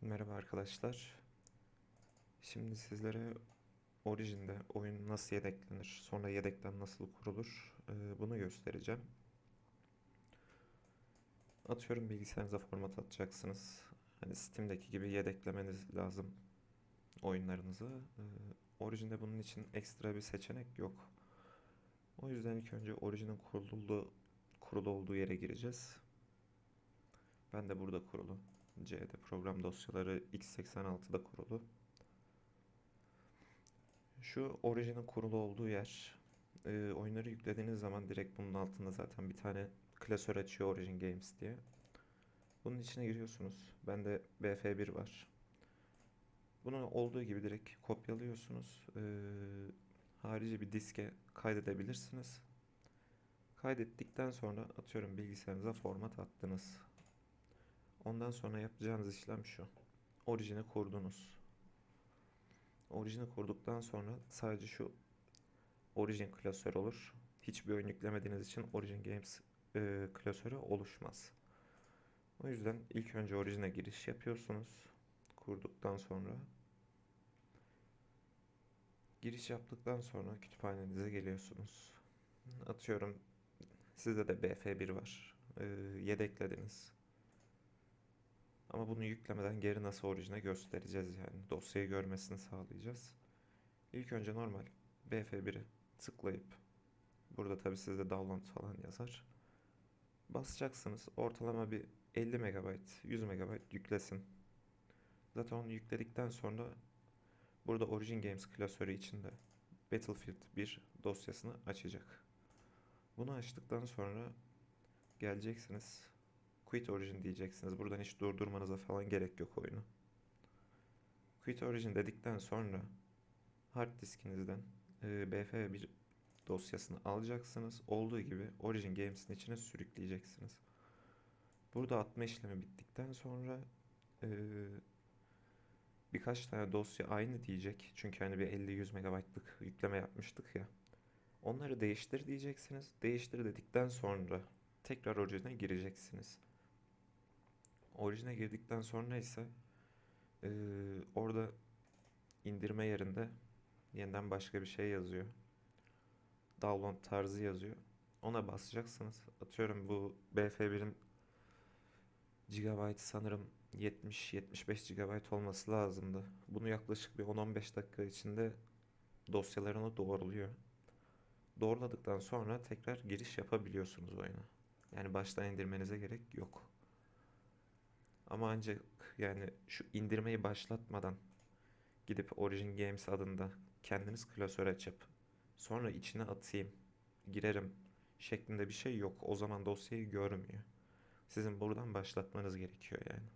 Merhaba arkadaşlar. Şimdi sizlere Origin'de oyun nasıl yedeklenir, sonra yedekten nasıl kurulur e, bunu göstereceğim. Atıyorum bilgisayarınıza format atacaksınız. Hani Steam'deki gibi yedeklemeniz lazım oyunlarınızı. E, Origin'de bunun için ekstra bir seçenek yok. O yüzden ilk önce Origin'in kurulduğu, kurulu olduğu yere gireceğiz. Ben de burada kurulu. C'de program dosyaları x86'da kurulu. Şu Origin'in kurulu olduğu yer. e, oyunları yüklediğiniz zaman direkt bunun altında zaten bir tane klasör açıyor Origin Games diye. Bunun içine giriyorsunuz. Bende BF1 var. Bunu olduğu gibi direkt kopyalıyorsunuz. E, harici bir diske kaydedebilirsiniz. Kaydettikten sonra atıyorum bilgisayarınıza format attınız. Ondan sonra yapacağınız işlem şu. Orijini kurdunuz. Orijini kurduktan sonra sadece şu Origin klasör olur. Hiçbir oyun yüklemediğiniz için Origin Games e, klasörü oluşmaz. O yüzden ilk önce Origin'e giriş yapıyorsunuz. Kurduktan sonra giriş yaptıktan sonra kütüphanenize geliyorsunuz. Atıyorum sizde de BF1 var. E, yedeklediniz. Ama bunu yüklemeden geri nasıl orijine göstereceğiz yani. Dosyayı görmesini sağlayacağız. İlk önce normal BF1'i tıklayıp burada tabi sizde download falan yazar. Basacaksınız. Ortalama bir 50 MB, 100 MB yüklesin. Zaten onu yükledikten sonra burada Origin Games klasörü içinde Battlefield 1 dosyasını açacak. Bunu açtıktan sonra geleceksiniz. Quit Origin diyeceksiniz. Buradan hiç durdurmanıza falan gerek yok oyunu. Quit Origin dedikten sonra hard diskinizden e, BF1 dosyasını alacaksınız. Olduğu gibi Origin Games'in içine sürükleyeceksiniz. Burada atma işlemi bittikten sonra e, birkaç tane dosya aynı diyecek. Çünkü hani bir 50-100 MB'lık yükleme yapmıştık ya. Onları değiştir diyeceksiniz. Değiştir dedikten sonra tekrar Origin'e gireceksiniz. Orijine girdikten sonra ise eee, orada indirme yerinde yeniden başka bir şey yazıyor. Download tarzı yazıyor. Ona basacaksınız. Atıyorum bu BF1'in gigabyte sanırım 70-75 GB olması lazımdı. Bunu yaklaşık bir 10-15 dakika içinde dosyalarını doğruluyor. Doğruladıktan sonra tekrar giriş yapabiliyorsunuz oyuna. Yani baştan indirmenize gerek yok. Ama ancak yani şu indirmeyi başlatmadan gidip Origin Games adında kendiniz klasör açıp sonra içine atayım, girerim şeklinde bir şey yok. O zaman dosyayı görmüyor. Sizin buradan başlatmanız gerekiyor yani.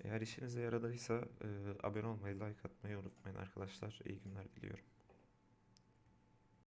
Eğer işinize yaradıysa e, abone olmayı, like atmayı unutmayın arkadaşlar. İyi günler diliyorum.